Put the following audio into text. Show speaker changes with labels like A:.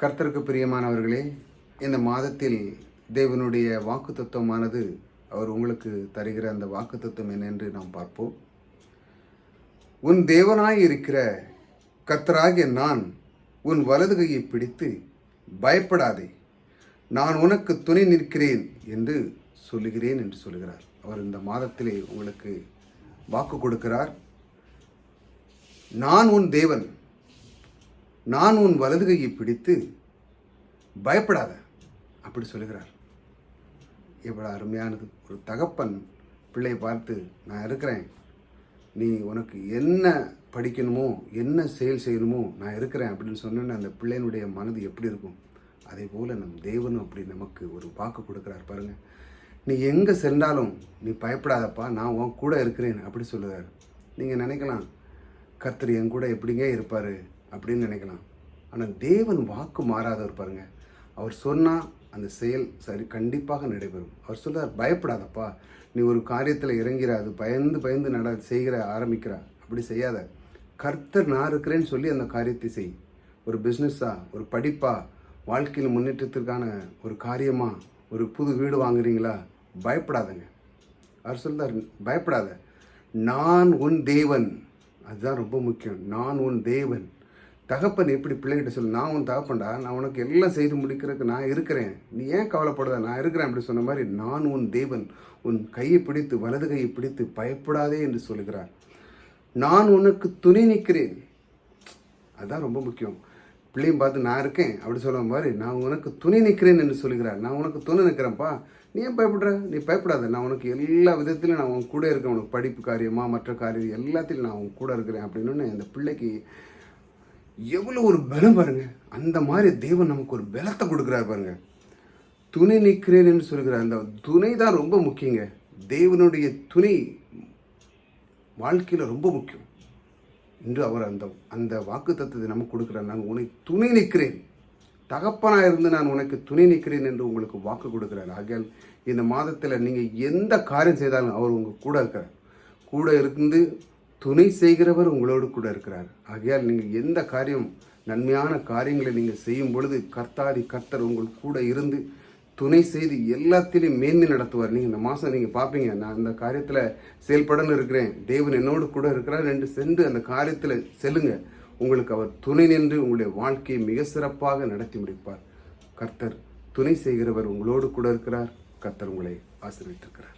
A: கர்த்தருக்கு பிரியமானவர்களே இந்த மாதத்தில் தேவனுடைய வாக்கு தத்துவமானது அவர் உங்களுக்கு தருகிற அந்த வாக்கு தத்துவம் என்னென்று நாம் பார்ப்போம். உன் தேவனாய் இருக்கிற கர்த்தராகிய நான் உன் வலது கையை பிடித்து பயப்படாதே நான் உனக்கு துணை நிற்கிறேன் என்று சொல்லுகிறேன் என்று சொல்லுகிறார். அவர் இந்த மாதத்திலே உங்களுக்கு வாக்கு கொடுக்கிறார். நான் உன் தேவன் நான் உன் வலது கையை பிடித்து பயப்படாத அப்படி சொல்லுகிறார். எவ்வளோ அருமையானது. ஒரு தகப்பன் பிள்ளையை பார்த்து நான் இருக்கிறேன். நீ உனக்கு என்ன படிக்கணுமோ என்ன செயல் செய்யணுமோ நான் இருக்கிறேன் அப்படின்னு சொன்னோன்னே அந்த பிள்ளையினுடைய மனது எப்படி இருக்கும்? அதே போல் நம் தேவனும் அப்படி நமக்கு ஒரு வாக்கு கொடுக்குறார் பாருங்கள் நீ எங்கே சென்றாலும் நீ பயப்படாதப்பா நான் உன் கூட இருக்கிறேன் அப்படி சொல்லுவார் நீங்கள் நினைக்கலாம் கர்த்தர் என் கூட எப்படிங்க இருப்பார்? அப்படின்னு நினைக்கலாம். ஆனால் தேவன் வாக்கு மாறாதவர் பாருங்க. அவர் சொன்னால் அந்த செயல் சரி கண்டிப்பாக நடைபெறும். அவர் சொல்கிறார் பயப்படாதப்பா. நீ ஒரு காரியத்தில் இறங்கிறாது பயந்து பயந்து நட செய்கிற ஆரம்பிக்கிறா. அப்படி செய்யாத. கர்த்தர் நான் இருக்கிறேன்னு சொல்லி அந்த காரியத்தை செய். ஒரு பிஸ்னஸ்ஸாக ஒரு படிப்பாக வாழ்க்கையில் முன்னேற்றத்திற்கான ஒரு காரியமாக ஒரு புது வீடு வாங்குறீங்களா? பயப்படாதங்க. அவர் சொல்றார் பயப்படாத. நான் உன் தேவன். அதுதான் ரொம்ப முக்கியம். நான் உன் தேவன். தகப்பன் எப்படி பிள்ளைகிட்ட சொல்லு நான் உன் தகப்பன்டா நான் உனக்கு எல்லாம் செய்து முடிக்கிறதுக்கு நான் இருக்கிறேன். நீ ஏன் கவலைப்படுத நான் இருக்கிறேன். அப்படி சொன்ன மாதிரி நான் உன் தேவன். உன் கையை பிடித்து வலது கையை பிடித்து பயப்படாதே என்று சொல்லுகிறார். நான் உனக்கு துணை நிற்கிறேன். அதுதான் ரொம்ப முக்கியம். பிள்ளையும் பார்த்து நான் இருக்கேன். அப்படி சொல்ல மாதிரி நான் உனக்கு துணை நிற்கிறேன் என்று சொல்லுகிறார். நான் உனக்கு துணை நிற்கிறேன்ப்பா. நீ ஏன் பயப்படுற? நீ பயப்படாத. நான் உனக்கு எல்லா விதத்திலும் நான் உன் கூட இருக்கேன். உனக்கு படிப்பு காரியமாக மற்ற காரியம் எல்லாத்திலும் நான் உன் கூட இருக்கிறேன் அப்படின்னு அந்த பிள்ளைக்கு எவ்வளோ ஒரு பலம் பாருங்க. அந்த மாதிரி தேவன் நமக்கு ஒரு பலத்தை கொடுக்குறாரு பாருங்க. துணை நிற்கிறேன் என்று சொல்கிறார். அந்த துணை தான் ரொம்ப முக்கியங்க. தேவனுடைய துணை வாழ்க்கையில் ரொம்ப முக்கியம். இன்று அவர் அந்த அந்த வாக்கு தத்துவத்தை நமக்கு கொடுக்குறார். நான் உனக்கு துணை நிற்கிறேன். தகப்பனாக இருந்து நான் உனக்கு துணை நிற்கிறேன் என்று உங்களுக்கு வாக்கு கொடுக்குறார். ஆகையால் இந்த மாதத்தில் நீங்கள் எந்த காரியம் செய்தாலும் அவர் உங்கள் கூட இருக்கிறார் கூட இருந்து துணை செய்கிறவர் உங்களோடு கூட இருக்கிறார். ஆகையால் நீங்கள் எந்த காரியம் நன்மையான காரியங்களை நீங்கள் செய்யும் பொழுது கர்த்தாதி கர்த்தர் உங்கள் கூட இருந்து துணை செய்து எல்லாத்திலையும் மேந்தி நடத்துவார். நீங்கள் இந்த மாதம் நீங்கள் பார்ப்பீங்க நான் அந்த காரியத்தில் செயல்படன்னு இருக்கிறேன். தேவன் என்னோடு கூட இருக்கிறார் என்று சென்று அந்த காரியத்தில் செல்லுங்க. உங்களுக்கு அவர் துணை நின்று உங்களுடைய வாழ்க்கையை மிக சிறப்பாக நடத்தி முடிப்பார். கர்த்தர் துணை செய்கிறவர் உங்களோடு கூட இருக்கிறார். கர்த்தர் உங்களை ஆசிரியத்திருக்கிறார்